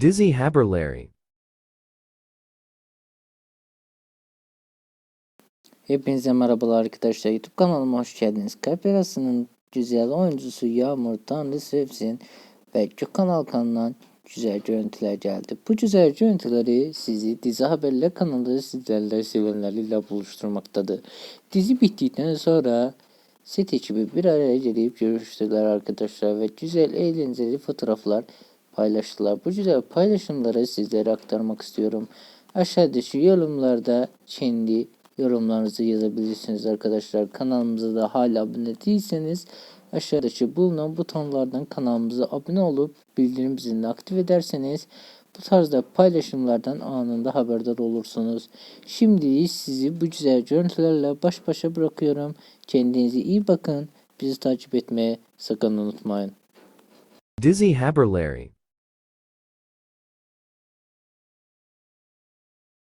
Dizzy Haberlarry. Hepinize merhabalar arkadaşlar. YouTube kanalıma hoş geldiniz. Kalp Yarası'nın güzel oyuncusu Yağmur Tanrı Sevsin ve Gökhan Alkan'dan güzel görüntüler geldi. Bu güzel görüntüleri sizi Dizi Haberler kanalı sizlerle sevenleriyle buluşturmaktadır. Dizi bittikten sonra set ekibi bir araya gelip görüştüler arkadaşlar ve güzel eğlenceli fotoğraflar paylaştılar. Bu güzel paylaşımları sizlere aktarmak istiyorum. Aşağıdaki yorumlarda kendi yorumlarınızı yazabilirsiniz arkadaşlar. Kanalımıza da hala abone değilseniz aşağıdaki bulunan butonlardan kanalımıza abone olup bildirim zilini aktif ederseniz bu tarzda paylaşımlardan anında haberdar olursunuz. Şimdi sizi bu güzel görüntülerle baş başa bırakıyorum. Kendinize iyi bakın. Bizi takip etmeye sakın unutmayın. Dizzy Haberlarry.